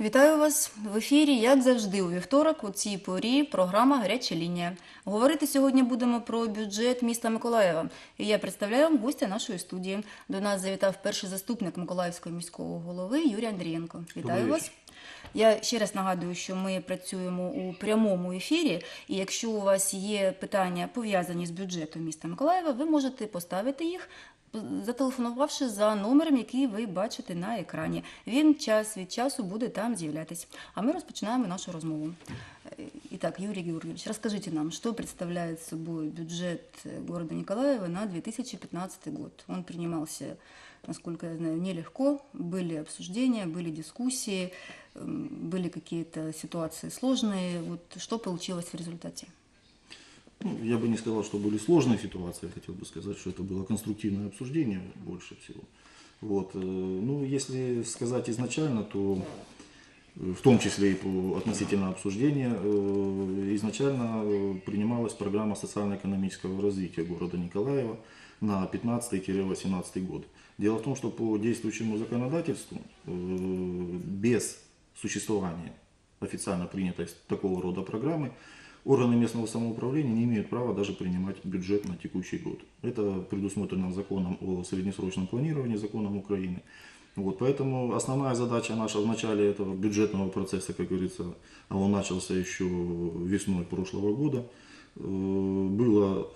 Вітаю вас в ефірі, як завжди, у вівторок у цій порі програма Гаряча лінія. Говорити сьогодні будемо про бюджет міста Миколаєва. І я представляю вам гостя нашої студії. До нас завітав перший заступник Миколаївського міського голови Юрій Андрієнко. Вітаю Добрий вас. вечір. Я ще раз нагадую, що ми працюємо у прямому ефірі, і якщо у вас є питання пов'язані з бюджетом міста Миколаєва, ви можете поставити їх, зателефонувавши за номером, який ви бачите на екрані. Він час від часу буде там з'являтись. А ми розпочинаємо нашу розмову. Э, Итак, Юрий Георгиевич, расскажите нам, что представляет собой бюджет э, города Николаева на 2015 год? Он принимался, насколько я знаю, нелегко. Были обсуждения, были дискуссии, м, Были какие-то ситуации сложные. Вот что получилось в результате? Ну, я бы не сказал, что были сложные ситуации, я хотел бы сказать, что это было конструктивное обсуждение больше всего. Вот. э, Ну, если сказать изначально, то э, в том числе и относительно обсуждения, э, изначально принималась программа социально-экономического развития города Николаева на 15-18 год. Дело в том, что по действующему законодательству без существования официально принятой такого рода программы органы местного самоуправления не имеют права даже принимать бюджет на текущий год. Это предусмотрено законом о среднесрочном планировании, законом Украины. Вот, поэтому основная задача наша в начале этого бюджетного процесса, как говорится, а он начался еще весной прошлого года, э, была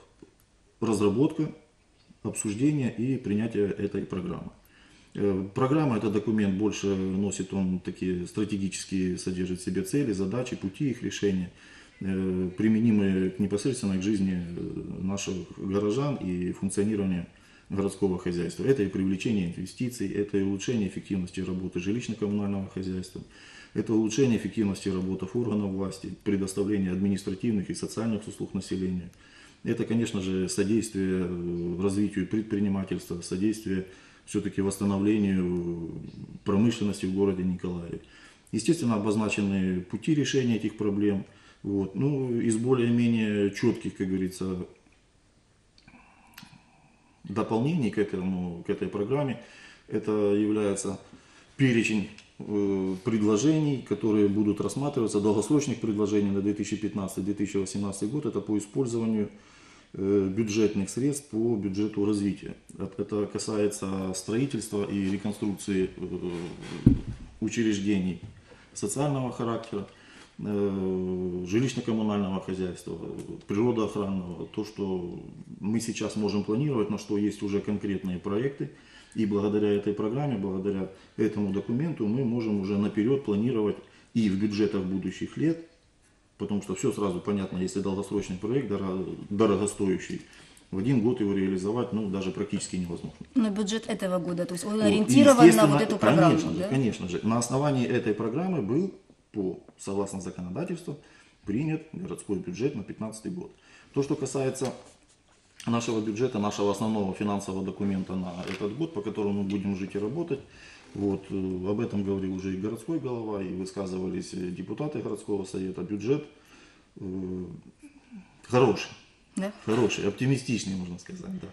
разработка, обсуждение и принятие этой программы. Э, Программа – это документ, больше носит он такие стратегические, содержит в себе цели, задачи, пути их решения, э, применимые непосредственно к жизни э, наших горожан и функционированию городского хозяйства. Это и привлечение инвестиций, это и улучшение эффективности работы жилищно-коммунального хозяйства, это улучшение эффективности работы органов власти, предоставление административных и социальных услуг населению. Это, конечно же, содействие развитию предпринимательства, содействие все-таки восстановлению промышленности в городе Николаеве. Естественно, обозначены пути решения этих проблем. Вот. Ну, из более-менее четких, как говорится, дополнений к, этому, к этой программе, это является перечень э, предложений, которые будут рассматриваться, долгосрочных предложений на 2015-2018 год, это по использованию бюджетных средств по бюджету развития. Это- Это касается строительства и реконструкции э, учреждений социального характера, э, жилищно-коммунального хозяйства, природоохранного, то, что мы сейчас можем планировать, на что есть уже конкретные проекты. И благодаря этой программе, благодаря этому документу мы можем уже наперед планировать и в бюджетах будущих лет, потому что все сразу понятно, если долгосрочный проект, дорого- дорогостоящий, в один год его реализовать ну, даже практически невозможно. Ну, бюджет этого года, то есть он Вот, и, ориентирован на вот эту программу, Конечно же, да? конечно же. На основании этой программы был, по, согласно законодательству, принят городской бюджет на 2015 год. То, что касается нашего бюджета, нашего основного финансового документа на этот год, по которому мы будем жить и работать, вот, э, об этом говорил уже и городской голова, и высказывались э, депутаты городского совета. Бюджет э, хороший. Да? Хороший, оптимистичный, можно сказать, да.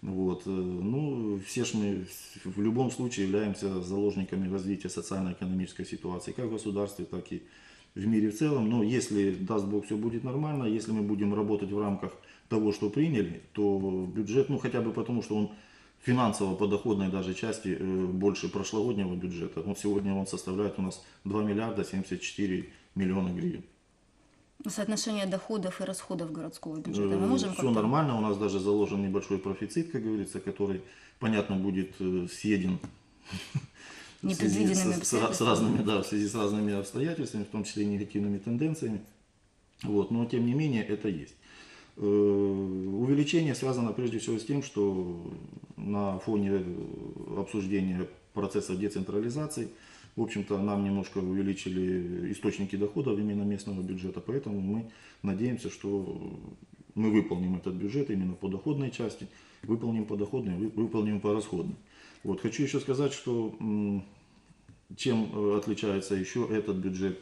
Вот. э, Ну, все ж мы в любом случае являемся заложниками развития социально-экономической ситуации, как в государстве, так и в мире в целом. Но если, даст Бог, все будет нормально, если мы будем работать в рамках того, что приняли, то бюджет, ну, хотя бы потому, что он финансово по доходной даже части э, больше прошлогоднего бюджета. Вот сегодня он составляет у нас 2 миллиарда 74 миллиона гривен. Соотношение доходов и расходов городского бюджета. Мы можем все Э, нормально, у нас даже заложен небольшой профицит, как говорится, который, понятно, будет э, съеден Непредвиденными с, с- с разными, да, в связи с разными обстоятельствами, в том числе и негативными тенденциями. Вот, но тем не менее это есть. Э, Увеличение связано прежде всего с тем, что на фоне э, обсуждения процесса децентрализации, в общем-то, нам немножко увеличили источники доходов именно местного бюджета, поэтому мы надеемся, что мы выполним этот бюджет именно по доходной части, выполним по доходной, вы- выполним по расходной. Вот. Хочу еще сказать, что чем э, отличается еще этот бюджет?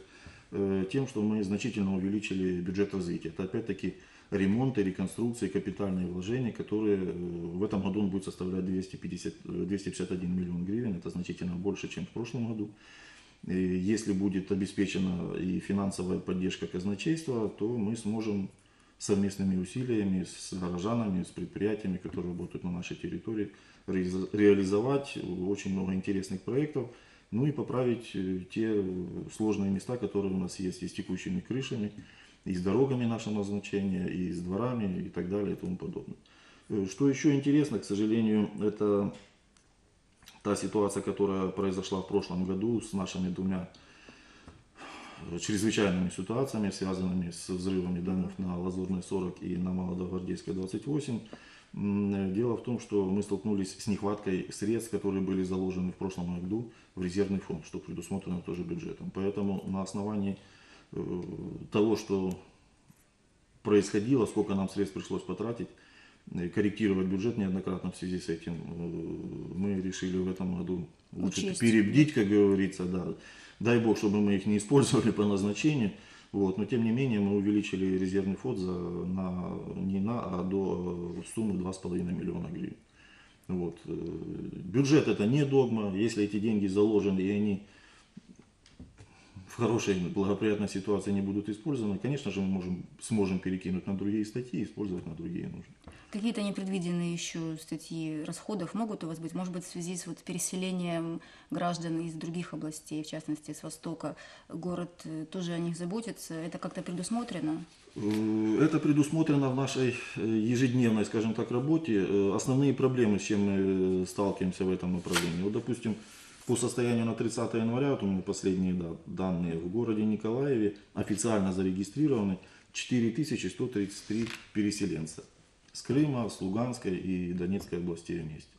Э, Тем, что мы значительно увеличили бюджет развития. Это опять-таки ремонты, реконструкции, капитальные вложения, которые э, в этом году он будет составлять 250, э, 251 миллион гривен. Это значительно больше, чем в прошлом году. И если будет обеспечена и финансовая поддержка казначейства, то мы сможем совместными усилиями с горожанами, с предприятиями, которые работают на нашей территории, реализовать очень много интересных проектов, ну и поправить э, те сложные места, которые у нас есть и с текущими крышами, и с дорогами нашего назначения, и с дворами, и так далее, и тому подобное. Э, Что еще интересно, к сожалению, это та ситуация, которая произошла в прошлом году с нашими двумя э, чрезвычайными ситуациями, связанными с взрывами домов на Лазурной 40 и на Молодогвардейской 28. М, э, Дело в том, что мы столкнулись с нехваткой средств, которые были заложены в прошлом году в резервный фонд, что предусмотрено тоже бюджетом. Поэтому на основании того, что происходило, сколько нам средств пришлось потратить, э, корректировать бюджет неоднократно в связи с этим. Э, Мы решили в этом году лучше Учесть. перебдить, как говорится, да. Дай бог, чтобы мы их не использовали по назначению. Вот. Но тем не менее мы увеличили резервный фонд за, на, не на, а до э, суммы 2,5 миллиона гривен. Вот. Э, Бюджет это не догма. Если эти деньги заложены и они в хорошей благоприятной ситуации не будут использованы, конечно же, мы можем, сможем перекинуть на другие статьи и использовать на другие нужды. Какие-то непредвиденные еще статьи расходов могут у вас быть? Может быть, в связи с вот переселением граждан из других областей, в частности, с Востока, город э, тоже о них заботится? Это как-то предусмотрено? Э, Это предусмотрено в нашей э, ежедневной, скажем так, работе. Основные проблемы, с чем мы сталкиваемся в этом направлении. Вот, допустим, по состоянию на 30 января, вот у меня последние да, данные, в городе Николаеве официально зарегистрированы 4133 переселенца с Крыма, с Луганской и Донецкой областей вместе.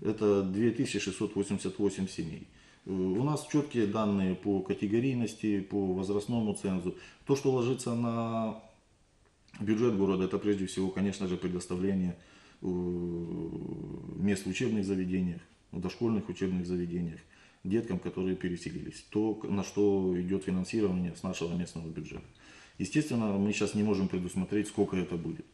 Это 2688 семей. Э, У нас четкие данные по категорийности, по возрастному цензу. То, что ложится на бюджет города, это прежде всего, конечно же, предоставление э, мест в учебных заведениях, в дошкольных учебных заведениях, деткам, которые переселились. То, на что идет финансирование с нашего местного бюджета. Естественно, мы сейчас не можем предусмотреть, сколько это будет.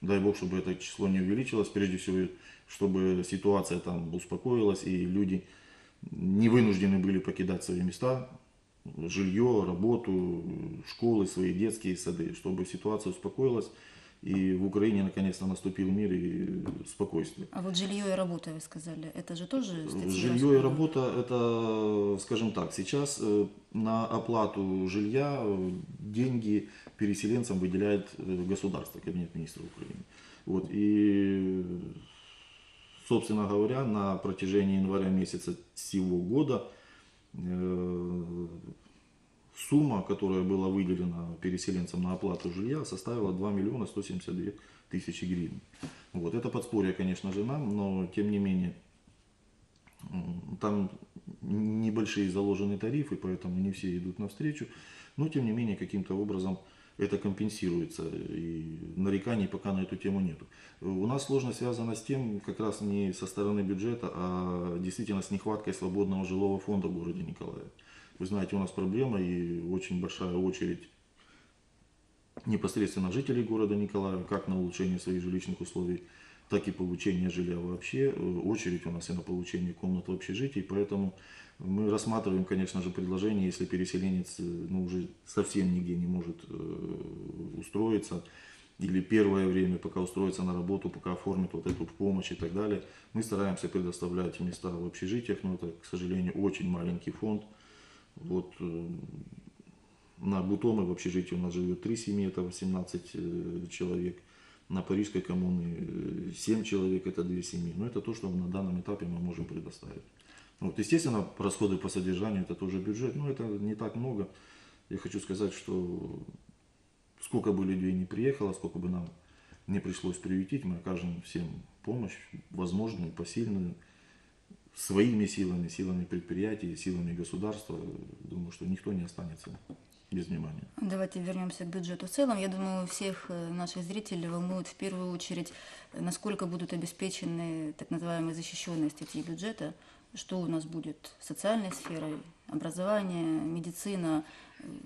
Дай бог, чтобы это число не увеличилось, прежде всего, чтобы ситуация там успокоилась и люди не вынуждены были покидать свои места, жилье, работу, школы, свои детские сады, чтобы ситуация успокоилась и в Украине наконец-то наступил мир и спокойствие. А вот жилье и работа, вы сказали, это же тоже статьи Жилье и работа, это, скажем так, сейчас э, на оплату жилья э, деньги переселенцам выделяет э, государство, Кабинет министров Украины. Вот, и, собственно говоря, на протяжении января месяца сего года э, сумма, которая была выделена переселенцам на оплату жилья, составила 2 миллиона 172 тысячи гривен. Вот. Это подспорье, конечно же, нам, но тем не менее там небольшие заложены тарифы, поэтому не все идут навстречу. Но тем не менее каким-то образом это компенсируется. И нареканий пока на эту тему нету. У нас сложность связана с тем, как раз не со стороны бюджета, а действительно с нехваткой свободного жилого фонда в городе Николаеве. Вы знаете, у нас проблема и очень большая очередь непосредственно жителей города Николаева, как на улучшение своих жилищных условий, так и получение жилья вообще. Э, Очередь у нас и на получение комнат в общежитии, поэтому мы рассматриваем, конечно же, предложение, если переселенец э, ну, уже совсем нигде не может э, устроиться, или первое время, пока устроится на работу, пока оформит вот эту помощь и так далее, мы стараемся предоставлять места в общежитиях, но это, к сожалению, очень маленький фонд. Вот э, на Бутомы в общежитии у нас живет 3 семьи, это 18 э, человек. На Парижской коммуне 7 человек, это 2 семьи. Но это то, что на данном этапе мы можем предоставить. Вот, естественно, расходы по содержанию это тоже бюджет, но это не так много. Я хочу сказать, что сколько бы людей не приехало, сколько бы нам не пришлось приютить, мы окажем всем помощь, возможную, посильную, своими силами, силами предприятий, силами государства. Думаю, что никто не останется без внимания. Давайте вернемся к бюджету в целом. Я думаю, всех э, наших зрителей волнует в первую очередь, насколько будут обеспечены так называемые защищенные статьи бюджета, что у нас будет с социальной сферой, образование, медицина,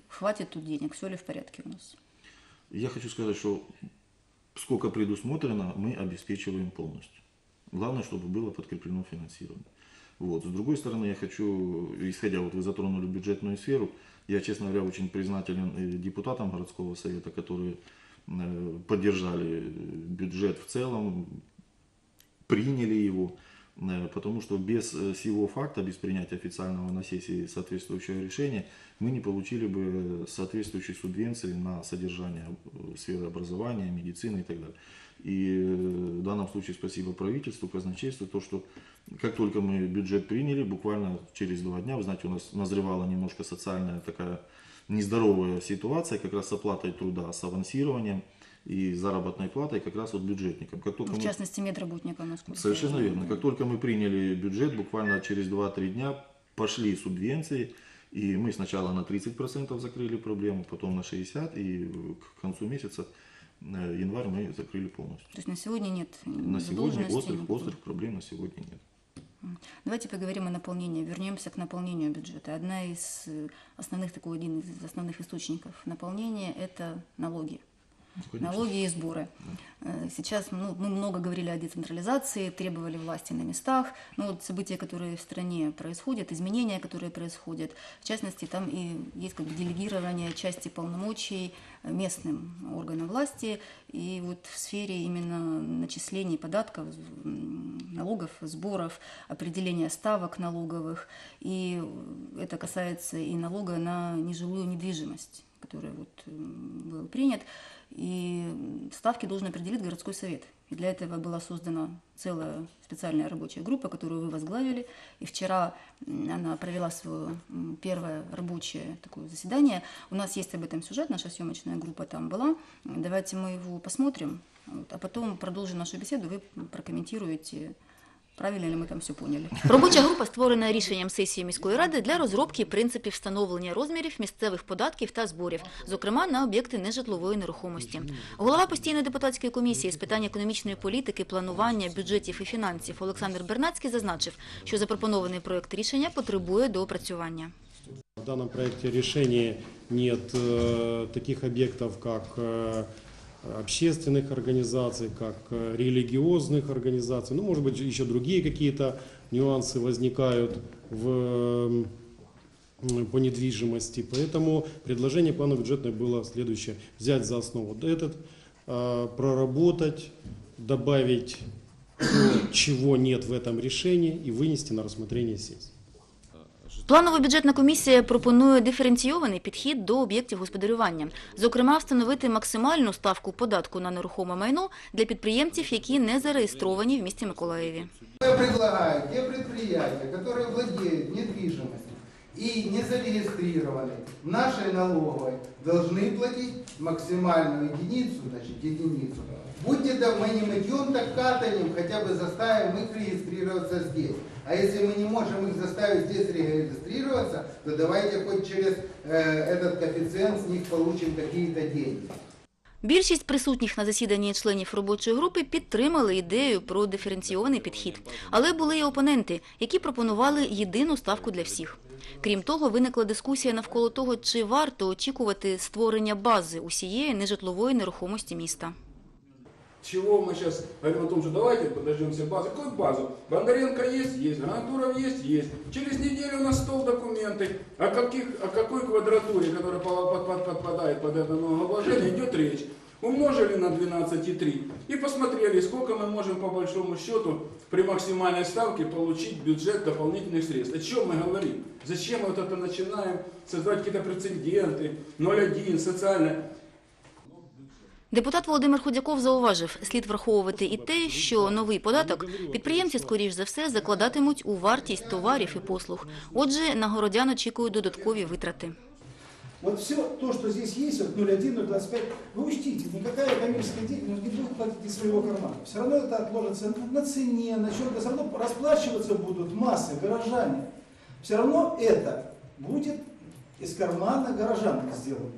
хватит тут денег, все ли в порядке у нас? Я хочу сказать, что сколько предусмотрено, мы обеспечиваем полностью. Главное, чтобы было подкреплено финансирование. Вот. С другой стороны, я хочу, исходя, вот вы затронули бюджетную сферу, я, честно говоря, очень признателен депутатам городского совета, которые э, поддержали бюджет в целом, приняли его, э, потому что без э, сего факта, без принятия официального на сессии соответствующего решения, мы не получили бы соответствующей субвенции на содержание э, сферы образования, медицины и так далее. И э, в данном случае спасибо правительству, казначейству, то, что как только мы бюджет приняли, буквально через два дня, вы знаете, у нас назревала немножко социальная такая нездоровая ситуация, как раз с оплатой труда, с авансированием и заработной платой как раз вот бюджетникам. Как только В мы- частности, медработникам, насколько Совершенно верно. Как только мы приняли бюджет, буквально через 2-3 дня пошли субвенции, и мы сначала на 30% закрыли проблему, потом на 60%, и к концу месяца, январь, мы закрыли полностью. То есть на сегодня нет На сегодня острых, острых проблем на сегодня нет. Давайте поговорим о наполнении, вернемся к наполнению бюджета. Одна из э, основных, такой один из основных источников наполнения – это налоги. Ну. Налоги и сборы. Э, Сейчас ну, мы много говорили о децентрализации, требовали власти на местах. Но вот события, которые в стране происходят, изменения, которые происходят, в частности, там и есть как бы делегирование части полномочий э, местным органам власти. И вот в сфере именно начислений податков, налогов, сборов, определения ставок налоговых. И это касается и налога на нежилую недвижимость, который вот м, был принят. И ставки должен определить городской совет. И для этого была создана целая специальная рабочая группа, которую вы возглавили. И вчера она провела свое первое рабочее такое заседание. У нас есть об этом сюжет, наша съемочная группа там была. Давайте мы его посмотрим, а потом продолжим нашу беседу, вы прокомментируете, правильно ли ми там все поняли. Робоча група створена рішенням сесії міської ради для розробки принципів встановлення розмірів місцевих податків та зборів, зокрема на об'єкти нежитлової нерухомості. Голова постійної депутатської комісії з питань економічної політики, планування бюджетів і фінансів Олександр Бернацький зазначив, що запропонований проект рішення потребує доопрацювання. В данном проекте решения нет э, таких объектов, как э, общественных организаций, как э, религиозных организаций. Ну, может быть, еще другие какие-то нюансы возникают в, по недвижимости. Поэтому предложение плана бюджетной было следующее. Взять за основу вот этот, э, проработать, добавить чего нет в этом решении и вынести на рассмотрение сессии. Планово-бюджетна комісія пропонує диференційований підхід до об'єктів господарювання, зокрема, встановити максимальну ставку податку на нерухоме майно для підприємців, які не зареєстровані в місті Миколаєві. Ми предлагаємо те підприємства, які владеют недвижимостью и не зарегистрированы в нашей налоговой, должны платить максимальную единицу, значит, единицу. Будьте да мы не мытьем, так катанием, хотя бы заставим их регистрироваться здесь. А если мы не можем их заставить здесь регистрироваться, то давайте хоть через э, этот коэффициент с них получим какие-то деньги. Більшість присутніх на засіданні членів робочої групи підтримали ідею про диференційований підхід. Але були й опоненти, які пропонували єдину ставку для всіх. Крім того, виникла дискусія навколо того, чи варто очікувати створення бази усієї нежитлової нерухомості міста. Чего мы сейчас говорим о том, что давайте подождемся базы. Какую базу? Бондаренко есть? Есть. Гранатуров есть? Есть. Через неделю на стол документы. О, каких, о какой квадратуре, которая по- под- под- подпадает под это налогообложение, идет речь. Умножили на 12,3 и посмотрели, сколько мы можем по большому счету при максимальной ставке получить бюджет дополнительных средств. О чем мы говорим? Зачем мы вот это начинаем создавать какие-то прецеденты, 0,1, социальное. Депутат Володимир Худяков зауважив, слід враховувати і те, що новий податок підприємці, скоріш за все, закладатимуть у вартість товарів і послуг. Отже, на городян очікують додаткові витрати. Вот все то, что здесь есть, вот 0,1, 0,25, вы учтите, никакая коммерческая деятельность не будет платить из своего кармана. Все равно это отложится на, на цене, на чем-то, все равно расплачиваться будут массы, горожане. Все равно это будет из кармана горожан сделано.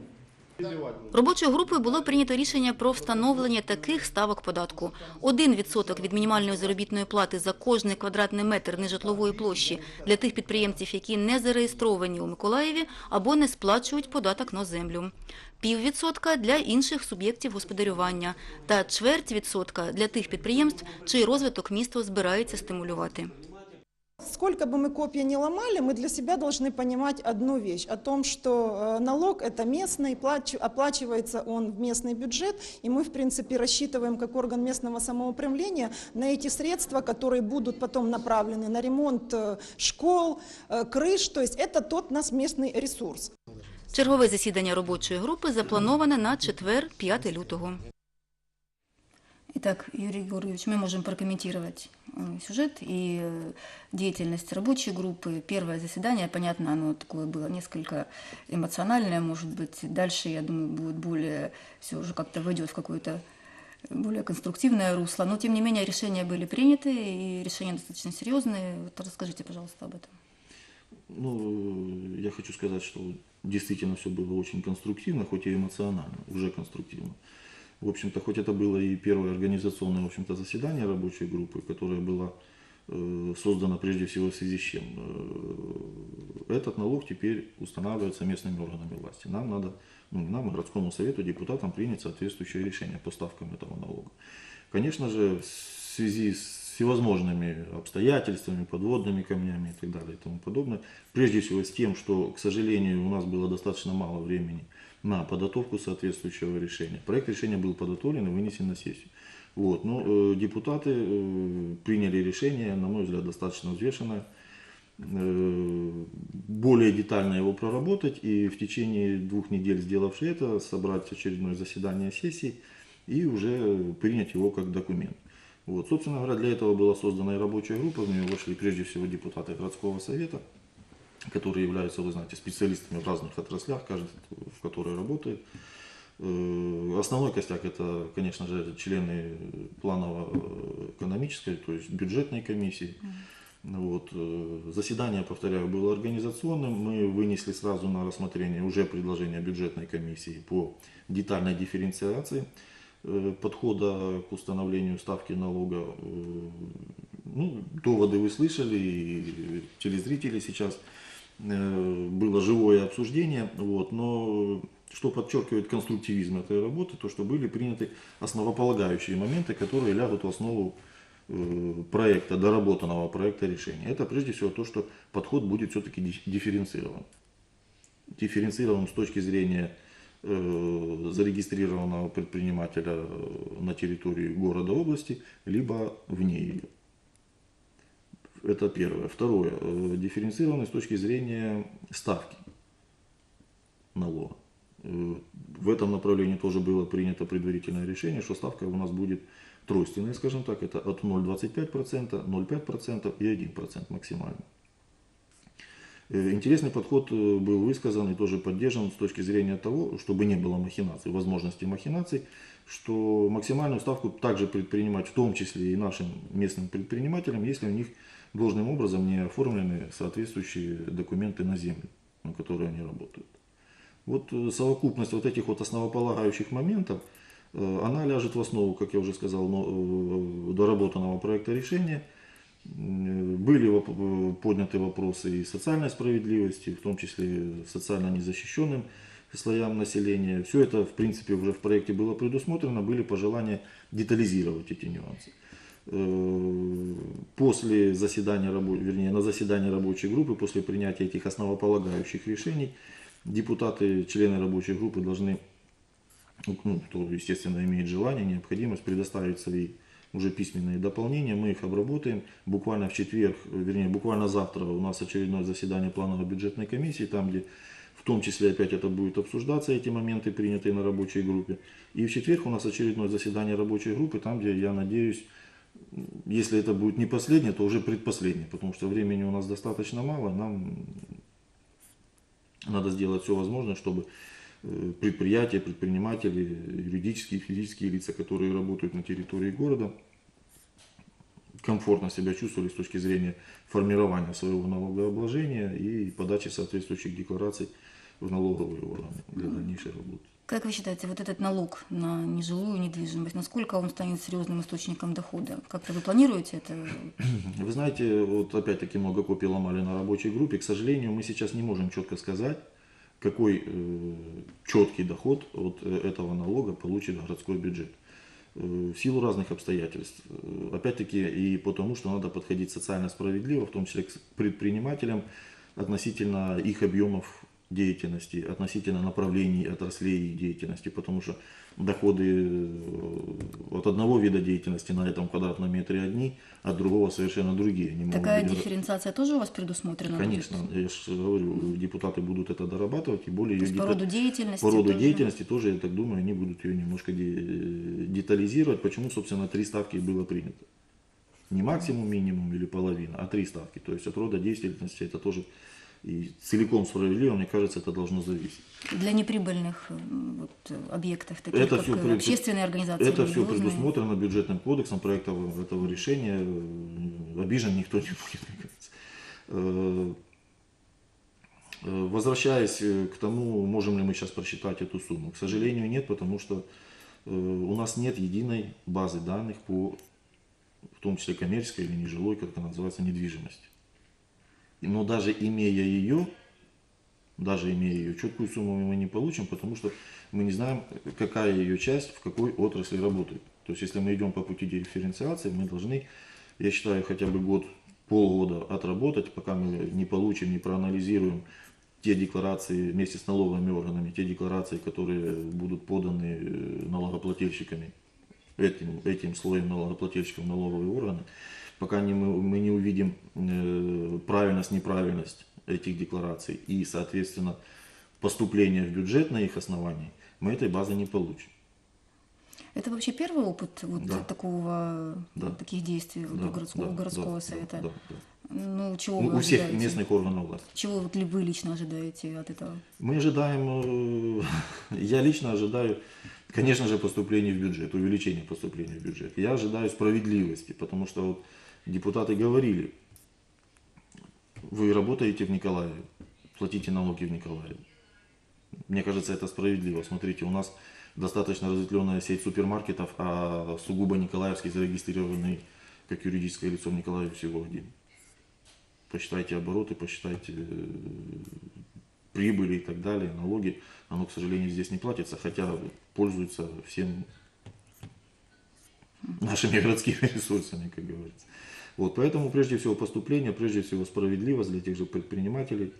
Робочою групою було прийнято рішення про встановлення таких ставок податку. 1% від мінімальної заробітної плати за кожний квадратний метр нежитлової площі для тих підприємців, які не зареєстровані у Миколаєві або не сплачують податок на землю. Піввідсотка для інших суб'єктів господарювання та чверть відсотка для тих підприємств, чий розвиток місто збирається стимулювати. Сколько бы мы копья не ломали, мы для себя должны понимать одну вещь, о том, что э, налог это местный, оплачивается он в местный бюджет, и мы, в принципе, рассчитываем как орган местного самоуправления на эти средства, которые будут потом направлены на ремонт э, школ, э, крыш, то есть это тот наш местный ресурс. Чергове засідання робочої групи заплановане на четвер, 5 лютого. Итак, Юрий Георгиевич, мы можем прокомментировать э, сюжет и э, деятельность рабочей группы. Первое заседание, понятно, оно такое было несколько эмоциональное, может быть. Дальше, я думаю, будет более, все уже как-то войдет в какое-то более конструктивное русло. Но, тем не менее, решения были приняты, и решения достаточно серьезные. Вот расскажите, пожалуйста, об этом. Ну, я хочу сказать, что действительно все было очень конструктивно, хоть и эмоционально, уже конструктивно. В общем-то, хоть это было и первое организационное, в общем-то, заседание рабочей группы, которое было э, создано прежде всего в связи с чем э, этот налог теперь устанавливается местными органами власти. Нам надо, ну нам, городскому совету, депутатам принять соответствующее решение по ставкам этого налога. Конечно же, в связи с всевозможными обстоятельствами, подводными камнями и так далее и тому подобное, прежде всего с тем, что, к сожалению, у нас было достаточно мало времени на подготовку соответствующего решения. Проект решения был подготовлен и вынесен на сессию. Вот. Но э, депутаты э, приняли решение, на мой взгляд, достаточно взвешенное, э, более детально его проработать и в течение двух недель, сделавши это, собрать очередное заседание сессии и уже принять его как документ. Вот. Собственно говоря, для этого была создана и рабочая группа, в нее вошли прежде всего депутаты городского совета, которые являются, вы знаете, специалистами в разных отраслях, каждый в которой работает. Э, Основной костяк это, конечно же, члены планово-экономической, то есть бюджетной комиссии. Вот. э, Заседание, повторяю, было организационным. Мы вынесли сразу на рассмотрение уже предложение бюджетной комиссии по детальной дифференциации э, подхода к установлению ставки налога. Э, Ну, доводы вы слышали, и телезрители сейчас э, было живое обсуждение, вот, но что подчеркивает конструктивизм этой работы, то что были приняты основополагающие моменты, которые лягут в основу э, проекта, доработанного проекта решения. Это прежде всего то, что подход будет все-таки дифференцирован. Дифференцирован с точки зрения э, зарегистрированного предпринимателя э, на территории города, области, либо вне ее. Это первое. Второе. э, Дифференцированный с точки зрения ставки налога. Э, В этом направлении тоже было принято предварительное решение, что ставка у нас будет тройственная, скажем так, это от 0,25%, 0,5% и 1% максимально. Э, Интересный подход был высказан и тоже поддержан с точки зрения того, чтобы не было махинаций, возможности махинаций, что максимальную ставку также предпринимать, в том числе и нашим местным предпринимателям, если у них должным образом не оформлены соответствующие документы на землю, на которой они работают. Вот э, совокупность вот этих вот основополагающих моментов, э, она ляжет в основу, как я уже сказал, э, доработанного проекта решения. Были подняты вопросы и социальной справедливости, в том числе социально незащищенным слоям населения. Все это, в принципе, уже в проекте было предусмотрено, были пожелания детализировать эти нюансы. Э, После заседания, вернее, на заседании рабочей группы, после принятия этих основополагающих решений, депутаты, члены рабочей группы должны, ну, кто, естественно, имеет желание, необходимость предоставить свои уже письменные дополнения, мы их обработаем. Буквально в четверг, вернее, буквально завтра у нас очередное заседание плановой бюджетной комиссии, там, где в том числе опять это будет обсуждаться, эти моменты, принятые на рабочей группе. И в четверг у нас очередное заседание рабочей группы, там, где, я надеюсь, если это будет не последнее, то уже предпоследнее, потому что времени у нас достаточно мало, нам надо сделать все возможное, чтобы э, предприятия, предприниматели, юридические физические лица, которые работают на территории города, комфортно себя чувствовали с точки зрения формирования своего налогообложения и подачи соответствующих деклараций в налоговые органы для дальнейшей работы. Как вы считаете, вот этот налог на нежилую недвижимость, насколько он станет серьезным источником дохода? Как-то вы планируете это? Вы знаете, вот опять-таки много копий ломали на рабочей группе. К сожалению, мы сейчас не можем четко сказать, какой э, четкий доход от э, этого налога получит городской бюджет. э, в силу разных обстоятельств. Э, Опять-таки и потому, что надо подходить социально справедливо, в том числе к предпринимателям относительно их объемов деятельности, относительно направлений отраслей деятельности, потому что доходы э, от одного вида деятельности на этом квадратном метре одни, от другого совершенно другие. Они Такая быть дифференциация тоже у вас предусмотрена? Конечно, я же говорю, депутаты будут это дорабатывать, и более То есть по дета- роду деятельности? по роду тоже? деятельности тоже, я так думаю, они будут ее немножко де- детализировать, почему, собственно, три ставки было принято. Не максимум, минимум или половина, а три ставки. То есть от рода деятельности это тоже и целиком справедливо, мне кажется, это должно зависеть. Для неприбыльных вот, объектов, таких Это как всё э, общественные организации, Это все предусмотрено бюджетным кодексом, проектом этого решения. Э, Обижен никто не будет, мне кажется. Э, Возвращаясь к тому, можем ли мы сейчас просчитать эту сумму. К сожалению, нет, потому что у нас нет единой базы данных по, в том числе коммерческой или нежилой, как это называется, недвижимости. Но даже имея ее, даже имея ее, четкую сумму мы не получим, потому что мы не знаем, какая ее часть в какой отрасли работает. То есть, если мы идем по пути дифференциации, мы должны, я считаю, хотя бы год, полгода отработать, пока мы не получим, не проанализируем те декларации вместе с налоговыми органами, те декларации, которые будут поданы э, налогоплательщиками, этим, этим слоем налогоплательщиков налоговые органы, пока не, мы, мы не увидим э, правильность, неправильность этих деклараций и, соответственно, поступление в бюджет на их основании, мы этой базы не получим. Это вообще первый опыт вот Да. такого, Да. таких действий Да, у городского, да, городского да, совета? да, да. Ну, чего У, вы у всех ожидаете? местных органов власти. Чего вот ли вы лично ожидаете от этого? Мы ожидаем, э, я лично ожидаю, конечно же, поступления в бюджет, увеличения поступления в бюджет. Я ожидаю справедливости, потому что вот депутаты говорили, вы работаете в Николаеве, платите налоги в Николаеве. Мне кажется, это справедливо. Смотрите, у нас достаточно разветвленная сеть супермаркетов, а сугубо Николаевский зарегистрированный как юридическое лицо в Николаеве всего один. Посчитайте обороты, посчитайте э, прибыли и так далее, налоги. Оно, к сожалению, здесь не платится, хотя пользуется всем нашими городскими ресурсами, как говорится. Вот, поэтому прежде всего поступление, прежде всего справедливость для тех же предпринимателей.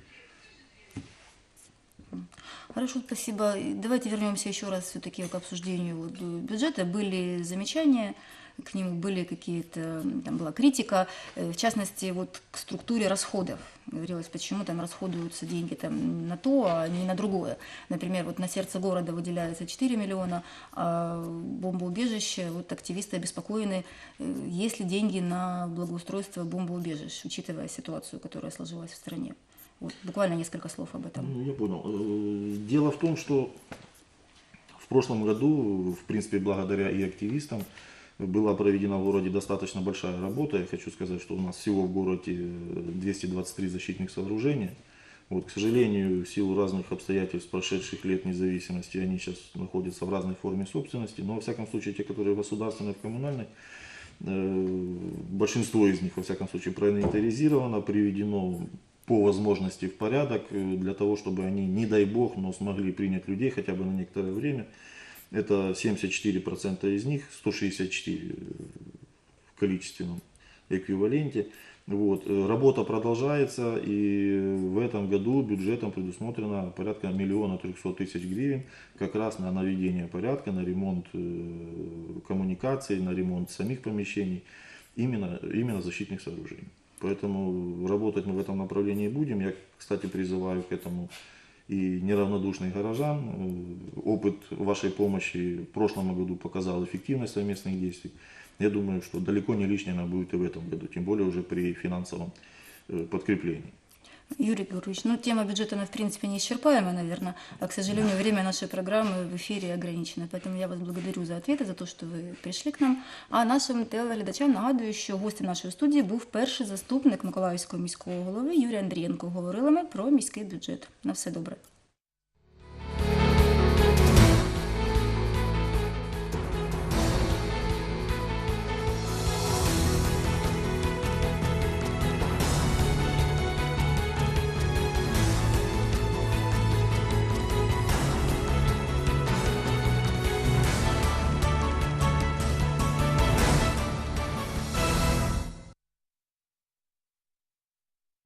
Хорошо, спасибо. Давайте вернемся еще раз все-таки к обсуждению э, бюджета. Были замечания к нему, были какие-то, там была критика, э, в частности, вот к структуре расходов. Говорилось, почему там расходуются деньги там на то, а не на другое. Например, вот на сердце города выделяется 4 миллиона, а бомбоубежище, вот активисты обеспокоены, э, есть ли деньги на благоустройство бомбоубежищ, учитывая ситуацию, которая сложилась в стране. Вот, буквально несколько слов об этом. Ну, я понял. Э, Дело в том, что в прошлом году, в принципе, благодаря и активистам, была проведена в городе достаточно большая работа. Я хочу сказать, что у нас всего в городе э, 223 защитных сооружения. Вот, к сожалению, в силу разных обстоятельств прошедших лет независимости, они сейчас находятся в разной форме собственности. Но, во всяком случае, те, которые государственные, в коммунальной, э, большинство из них, во всяком случае, проинвентаризировано, приведено по возможности в порядок, э, для того, чтобы они, не дай бог, но смогли принять людей хотя бы на некоторое время. Это 74% из них, 164 в количественном эквиваленте. Вот. Работа продолжается, и в этом году бюджетом предусмотрено порядка миллиона трехсот тысяч гривен как раз на наведение порядка, на ремонт э, коммуникаций, на ремонт самих помещений, именно, именно защитных сооружений. Поэтому работать мы в этом направлении будем. Я, кстати, призываю к этому и неравнодушных горожан. Э, Опыт вашей помощи в прошлом году показал эффективность совместных действий. Я думаю, что далеко не лишней она будет и в этом году, тем более уже при финансовом э, подкреплении. Юрий Георгиевич, ну тема бюджета, она в принципе неисчерпаемая, наверное, а, к сожалению, время нашей программы в эфире ограничено. Поэтому я вас благодарю за ответи, за те, що ви прийшли к нам. А нашим телеглядачам нагадую, що гостем нашої студії був перший заступник Миколаївського міського голови Юрій Андрієнко. Говорили ми про міський бюджет. На все добре.